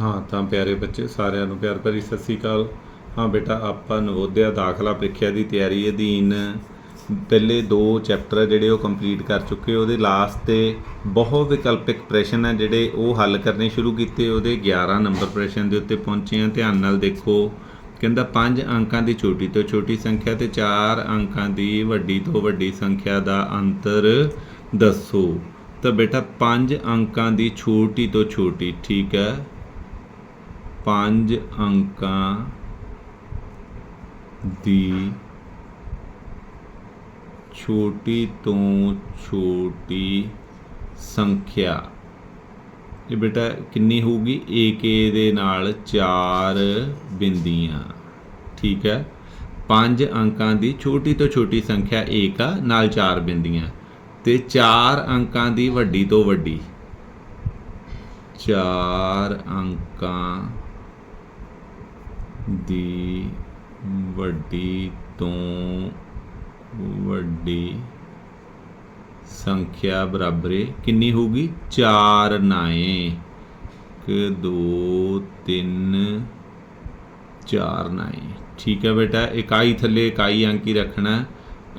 ਹਾਂ, ਤਾਂ ਪਿਆਰੇ ਬੱਚੇ, ਸਾਰਿਆਂ ਨੂੰ ਪਿਆਰ ਭਰੀ ਸਤਿ ਸ੍ਰੀ ਅਕਾਲ। ਹਾਂ ਬੇਟਾ, ਆਪਾਂ ਨਵੋਦਿਆ ਦਾਖਲਾ ਪ੍ਰੀਖਿਆ ਦੀ ਤਿਆਰੀ ਅਧੀਨ। ਪਹਿਲੇ ਦੋ ਚੈਪਟਰ ਜਿਹੜੇ ਉਹ ਕੰਪਲੀਟ ਕਰ ਚੁੱਕੇ ਉਹਦੇ ਲਾਸਟ ਤੇ ਬਹੁਤ ਵਿਕਲਪਿਕ ਪ੍ਰਸ਼ਨ ਹੈ ਜਿਹੜੇ ਉਹ ਹੱਲ ਕਰਨੇ ਸ਼ੁਰੂ ਕੀਤੇ। ਉਹਦੇ 11 ਨੰਬਰ ਪ੍ਰਸ਼ਨ ਦੇ ਉੱਤੇ ਪਹੁੰਚੇ ਆ। ਧਿਆਨ ਨਾਲ ਦੇਖੋ। ਕਹਿੰਦਾ 5 ਅੰਕਾਂ ਦੀ ਛੋਟੀ ਤੋਂ ਛੋਟੀ ਸੰਖਿਆ ਤੇ 4 ਅੰਕਾਂ ਦੀ ਵੱਡੀ ਤੋਂ ਵੱਡੀ ਸੰਖਿਆ ਦਾ ਅੰਤਰ ਦੱਸੋ। ਤਾਂ ਬੇਟਾ 5 ਅੰਕਾਂ ਦੀ ਛੋਟੀ ਤੋਂ ਛੋਟੀ, ਠੀਕ ਹੈ? ਪੰਜ ਅੰਕਾਂ ਦੀ ਛੋਟੀ ਤੋਂ ਛੋਟੀ ਸੰਖਿਆ। ਇਹ ਬੇਟਾ ਕਿੰਨੀ ਹੋਊਗੀ? ਏਕ ਦੇ ਨਾਲ 4 ਬਿੰਦੀਆਂ। ਠੀਕ ਹੈ? ਪੰਜ ਅੰਕਾਂ ਦੀ ਛੋਟੀ ਤੋਂ ਛੋਟੀ ਸੰਖਿਆ ਏਕ ਆ, ਨਾਲ 4 ਬਿੰਦੀਆਂ। ਤੇ 4 ਅੰਕਾਂ ਦੀ ਵੱਡੀ ਤੋਂ ਵੱਡੀ। 4 ਅੰਕਾਂ ਦੀ ਵੱਡੀ ਤੋਂ ਵੱਡੀ ਸੰਖਿਆ ਬਰਾਬਰ ਹੈ ਕਿੰਨੀ ਹੋਊਗੀ? 4 ਨਾਏ। 1 2 3 4 ਨਾਏ। ਠੀਕ ਹੈ ਬੇਟਾ, ਇਕਾਈ ਥੱਲੇ ਇਕਾਈ ਅੰਕ ਹੀ ਰੱਖਣਾ,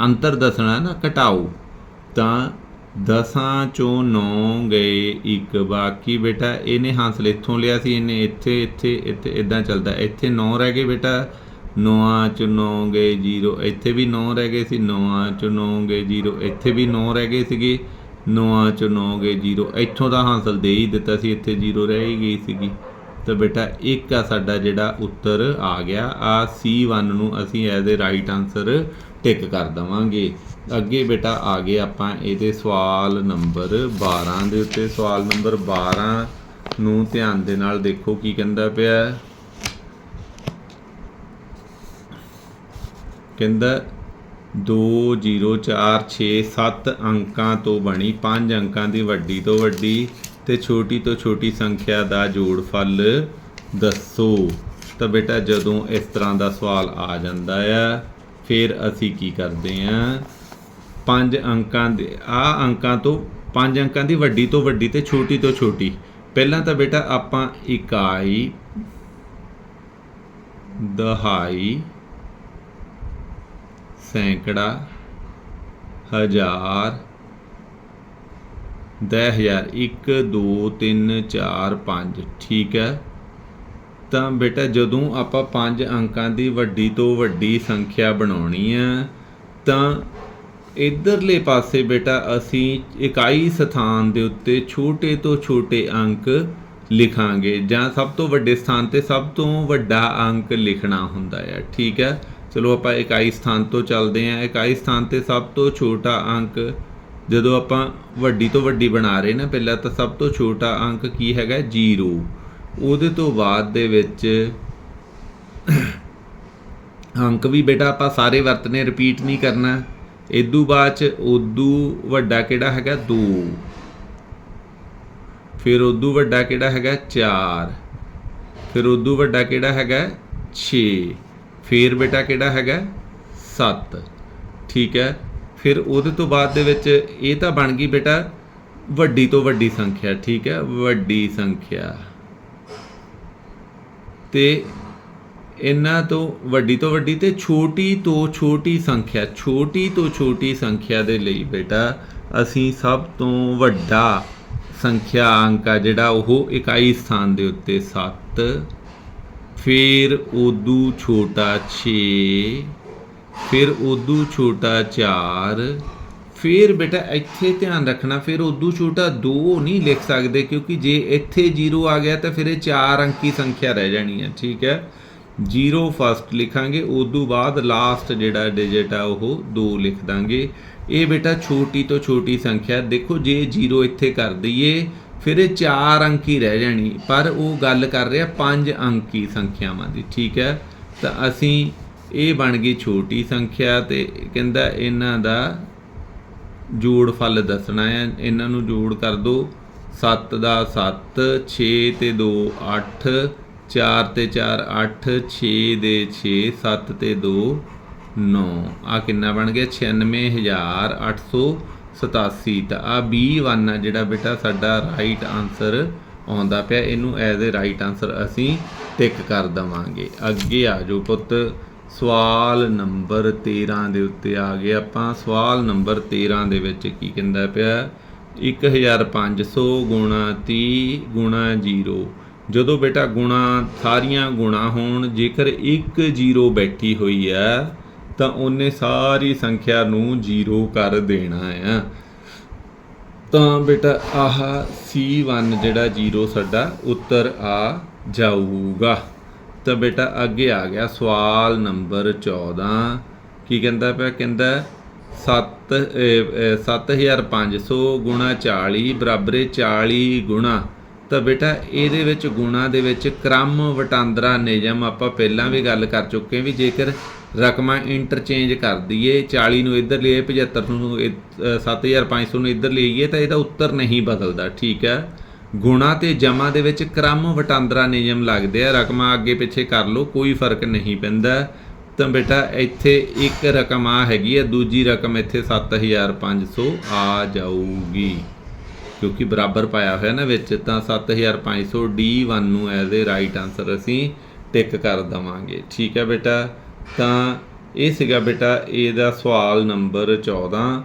ਅੰਤਰ ਦੱਸਣਾ ਨਾ, ਘਟਾਓ। ਤਾਂ ਦਸਾਂ ਚੋਂ ਨੌ ਗਏ ਇੱਕ, ਬਾਕੀ ਬੇਟਾ ਇਹਨੇ ਹਾਸਲ ਇੱਥੋਂ ਲਿਆ ਸੀ, ਇਹਨੇ ਇੱਥੇ ਇੱਥੇ ਇੱਥੇ ਇਦਾਂ ਚੱਲਦਾ। ਇੱਥੇ ਨੌ ਰਹਿ ਗਏ ਬੇਟਾ। 9 ਚ 9 ਗਏ 0 ਇੱਥੇ ਵੀ ਨੌ ਰਹਿ ਗਏ ਸੀ। 9 ਚ 9 ਗਏ 0 ਇੱਥੇ ਵੀ ਨੌ ਰਹਿ ਗਏ ਸੀਗੇ। 9 ਚ 9 ਗਏ 0 ਇੱਥੋਂ ਦਾ ਹਾਸਲ ਦੇ ਹੀ ਦਿੱਤਾ ਸੀ, ਇੱਥੇ 0 ਰਹਿ ਹੀ ਗਈ ਸੀਗੀ। ਤਾਂ ਬੇਟਾ, ਇੱਕ ਆ ਸਾਡਾ ਜਿਹੜਾ ਉੱਤਰ ਆ ਗਿਆ। ਆ C1 ਨੂੰ ਅਸੀਂ as a right answer tick ਕਰ ਦਵਾਂਗੇ। ਅੱਗੇ ਬੇਟਾ, ਆ ਗਏ ਆਪਾਂ ਇਹਦੇ ਸਵਾਲ ਨੰਬਰ 12 ਦੇ ਉੱਤੇ। ਸਵਾਲ ਨੰਬਰ 12 ਨੂੰ ਧਿਆਨ ਦੇ ਨਾਲ ਦੇਖੋ ਕੀ ਕਹਿੰਦਾ ਪਿਆ। ਕਹਿੰਦਾ 2 0 4 6 7 ਅੰਕਾਂ ਤੋਂ ਬਣੀ 5 ਅੰਕਾਂ ਦੀ ਵੱਡੀ ਤੋਂ ਵੱਡੀ। ਤੇ ਛੋਟੀ ਤੋਂ ਛੋਟੀ ਸੰਖਿਆ ਦਾ ਜੋੜਫਲ ਦੱਸੋ। ਤਾਂ ਬੇਟਾ ਜਦੋਂ ਇਸ ਤਰ੍ਹਾਂ ਦਾ ਸਵਾਲ ਆ ਜਾਂਦਾ ਆ, ਫਿਰ ਅਸੀਂ ਕੀ ਕਰਦੇ ਆ? ਪੰਜ ਅੰਕਾਂ ਦੇ ਆ ਅੰਕਾਂ ਤੋਂ ਪੰਜ ਅੰਕਾਂ ਦੀ ਵੱਡੀ ਤੋਂ ਵੱਡੀ ਤੇ ਛੋਟੀ ਤੋਂ ਛੋਟੀ। ਪਹਿਲਾਂ ਤਾਂ ਬੇਟਾ ਆਪਾਂ ਇਕਾਈ, ਦਹਾਈ, ਸੈਂਕੜਾ, ਹਜ਼ਾਰ ਦਸ ਹਜ਼ਾਰ 1 2 3 4 5 ਠੀਕ ਹੈ? ਤਾਂ ਬੇਟਾ ਜਦੋਂ ਆਪਾਂ ਪੰਜ ਅੰਕਾਂ ਦੀ ਵੱਡੀ ਤੋਂ ਵੱਡੀ ਸੰਖਿਆ ਬਣਾਉਣੀ ਹੈ, ਤਾਂ ਇਧਰਲੇ ਪਾਸੇ ਬੇਟਾ ਅਸੀਂ ਇਕਾਈ ਸਥਾਨ ਦੇ ਉੱਤੇ ਛੋਟੇ ਤੋਂ ਛੋਟੇ ਅੰਕ ਲਿਖਾਂਗੇ, ਜਾਂ ਸਭ ਤੋਂ ਵੱਡੇ ਸਥਾਨ ਤੇ ਸਭ ਤੋਂ ਵੱਡਾ ਅੰਕ ਲਿਖਣਾ ਹੁੰਦਾ ਹੈ, ਠੀਕ ਹੈ? ਚਲੋ ਆਪਾਂ ਇਕਾਈ ਸਥਾਨ ਤੋਂ ਚੱਲਦੇ ਹਾਂ, ਇਕਾਈ ਸਥਾਨ ਤੇ ਸਭ ਤੋਂ ਛੋਟਾ ਅੰਕ ਜਦੋਂ ਆਪਾਂ ਵੱਡੀ ਤੋਂ ਵੱਡੀ ਬਣਾ ਰਹੇ ਨਾ, ਪਹਿਲਾਂ ਤਾਂ ਸਭ ਤੋਂ ਛੋਟਾ ਅੰਕ ਕੀ ਹੈਗਾ? 0 ਉਹਦੇ ਤੋਂ ਬਾਅਦ ਦੇ ਵਿੱਚ ਅੰਕ ਵੀ ਬੇਟਾ ਆਪਾਂ ਸਾਰੇ ਵਰਤਨੇ ਰਿਪੀਟ ਨਹੀਂ ਕਰਨਾ। ਇਦੋਂ ਬਾਅਦ ਚ ਉਦੋਂ ਵੱਡਾ ਕਿਹੜਾ ਹੈਗਾ? 2 ਫਿਰ ਉਦੋਂ ਵੱਡਾ ਕਿਹੜਾ ਹੈਗਾ? 4 ਫਿਰ ਉਦੋਂ ਵੱਡਾ ਕਿਹੜਾ ਹੈਗਾ? 6 ਫਿਰ ਬੇਟਾ ਕਿਹੜਾ ਹੈਗਾ? 7 ਠੀਕ ਹੈ? ਫਿਰ ਉਹਦੇ ਤੋਂ ਬਾਅਦ ਦੇ ਵਿੱਚ ਇਹ ਤਾਂ ਬਣ ਗਈ ਬੇਟਾ ਵੱਡੀ ਤੋਂ ਵੱਡੀ ਸੰਖਿਆ, ਠੀਕ ਹੈ? ਵੱਡੀ ਸੰਖਿਆ। ਤੇ ਇਹਨਾਂ ਤੋਂ ਵੱਡੀ ਤੋਂ ਵੱਡੀ ਤੇ ਛੋਟੀ ਤੋਂ ਛੋਟੀ ਸੰਖਿਆ, ਛੋਟੀ ਤੋਂ ਛੋਟੀ ਸੰਖਿਆ ਦੇ ਲਈ ਬੇਟਾ ਅਸੀਂ ਸਭ ਤੋਂ ਵੱਡਾ ਸੰਖਿਆ ਅੰਕ ਆ ਜਿਹੜਾ ਉਹ ਇਕਾਈ ਸਥਾਨ ਦੇ ਉੱਤੇ 7 ਫਿਰ ਉਦੋਂ ਛੋਟਾ 6 ਫਿਰ ਉਦੋਂ ਛੋਟਾ 4 ਫਿਰ ਬੇਟਾ ਇੱਥੇ ਧਿਆਨ ਰੱਖਣਾ, ਫਿਰ ਉਦੋਂ ਛੋਟਾ 2 ਨਹੀਂ ਲਿਖ ਸਕਦੇ ਕਿਉਂਕਿ ਜੇ ਇੱਥੇ 0 ਆ ਗਿਆ ਤਾਂ ਫਿਰ ਇਹ 4 ਅੰਕੀ ਸੰਖਿਆ ਰਹਿ ਜਾਣੀ ਹੈ, ਠੀਕ ਹੈ? 0 ਫਸਟ ਲਿਖਾਂਗੇ ਉਦੋਂ ਬਾਅਦ ਲਾਸਟ ਜਿਹੜਾ ਡਿਜਿਟ ਆ ਉਹ 2 ਲਿਖ ਦਾਂਗੇ। ਇਹ ਬੇਟਾ ਛੋਟੀ ਤੋਂ ਛੋਟੀ ਸੰਖਿਆ, ਦੇਖੋ ਜੇ 0 ਇੱਥੇ ਕਰ ਦਈਏ, ਫਿਰ ਇਹ 4 ਅੰਕੀ ਰਹਿ ਜਾਣੀ। ਪਰ ਉਹ ਗੱਲ ਕਰ ਰਿਹਾ 5 ਅੰਕੀ ਸੰਖਿਆਵਾਂ ਦੀ, ਠੀਕ ਹੈ? ਤਾਂ ਅਸੀਂ ਇਹ ਬਣ ਗਈ ਛੋਟੀ ਸੰਖਿਆ ਤੇ ਕਹਿੰਦਾ ਇਹਨਾਂ ਦਾ ਜੋੜ ਫਲ ਦੱਸਣਾ ਹੈ। ਇਹਨਾਂ ਨੂੰ ਜੋੜ ਕਰ ਦੋ। 7 ਦਾ 7 6 ਤੇ 2 8 4 ਤੇ 4 8 6 ਦੇ 6 7 ਤੇ 2 9 ਆ ਕਿੰਨਾ ਬਣ ਗਿਆ? 96887 ਤਾਂ ਆ B1 ਆ ਜਿਹੜਾ ਬੇਟਾ ਸਾਡਾ ਰਾਈਟ ਆਨਸਰ ਆਉਂਦਾ ਪਿਆ। ਇਹਨੂੰ ਐਜ਼ ਅ ਰਾਈਟ ਆਨਸਰ ਅਸੀਂ ਟਿਕ ਕਰ ਦਵਾਂਗੇ। ਅੱਗੇ ਆ ਜੋ ਪੁੱਤ। ਸਵਾਲ ਨੰਬਰ 13 ਦੇ ਉੱਤੇ ਆ ਗਏ। ਆਪਾਂ ਸਵਾਲ ਨੰਬਰ 13 ਦੇ ਵਿੱਚ ਕੀ ਕਹਿੰਦਾ ਪਿਆ? 1500 ਗੁਣਾ 30 ਗੁਣਾ 0 ਜਦੋਂ ਬੇਟਾ ਗੁਣਾ, ਸਾਰੀਆਂ ਗੁਣਾ ਹੋਣ, ਜੇਕਰ ਇੱਕ 0 ਬੈਠੀ ਹੋਈ ਹੈ, ਤਾਂ ਉਹਨੇ ਸਾਰੀ ਸੰਖਿਆ ਨੂੰ 0 ਕਰ ਦੇਣਾ ਹੈ ਤਾਂ ਬੇਟਾ ਆਹ C1 ਜਿਹੜਾ 0 ਸਾਡਾ, ਉੱਤਰ ਆ ਜਾਊਗਾ। ਤਾਂ ਬੇਟਾ ਅੱਗੇ ਆ ਗਿਆ ਸਵਾਲ ਨੰਬਰ 14 ਕੀ ਕਹਿੰਦਾ ਪਿਆ? ਕਹਿੰਦਾ 7 7500 ਗੁਣਾ 40 ਬਰਾਬਰ ਹੈ 40 ਗੁਣਾ। ਤਾਂ ਬੇਟਾ ਇਹਦੇ ਵਿੱਚ ਗੁਣਾ ਦੇ ਵਿੱਚ ਕ੍ਰਮ ਵਟਾਂਦਰਾ ਨਿਯਮ ਆਪਾਂ ਪਹਿਲਾਂ ਵੀ ਗੱਲ ਕਰ ਚੁੱਕੇ ਵੀ ਜੇਕਰ ਰਕਮਾਂ ਇੰਟਰਚੇਂਜ ਕਰ ਦਈਏ 40 ਨੂੰ ਇੱਧਰ ਲਈਏ 75 ਨੂੰ ਇ- ਅ, 7500 ਨੂੰ ਇੱਧਰ ਲਈਏ ਤਾਂ ਇਹਦਾ ਉੱਤਰ ਨਹੀਂ ਬਦਲਦਾ ਠੀਕ ਹੈ? ਗੁਣਾ ਤੇ ਜਮਾ ਦੇ ਵਿੱਚ ਕ੍ਰਮ ਵਟਾਂਦਰਾ ਨਿਯਮ ਲੱਗਦੇ ਆ। ਰਕਮਾਂ ਅੱਗੇ ਪਿੱਛੇ ਕਰ ਲਓ, ਕੋਈ ਫ਼ਰਕ ਨਹੀਂ ਪੈਂਦਾ। ਤਾਂ ਬੇਟਾ, ਇੱਥੇ ਇੱਕ ਰਕਮ ਆ ਹੈਗੀ ਹੈ ਦੂਜੀ ਰਕਮ ਇੱਥੇ 7500 ਆ ਜਾਊਗੀ। ਕਿਉਂਕਿ ਬਰਾਬਰ ਪਾਇਆ ਹੋਇਆ ਨਾ ਵਿੱਚ, ਤਾਂ 7500 D1 ਨੂੰ ਐਜ਼ ਅ ਰਾਈਟ ਆਨਸਰ ਅਸੀਂ ਟਿਕ ਕਰ ਦਵਾਂਗੇ। ਠੀਕ ਹੈ ਬੇਟਾ? ਤਾਂ ਇਹ ਸੀਗਾ ਬੇਟਾ, ਇਹਦਾ ਸਵਾਲ ਨੰਬਰ 14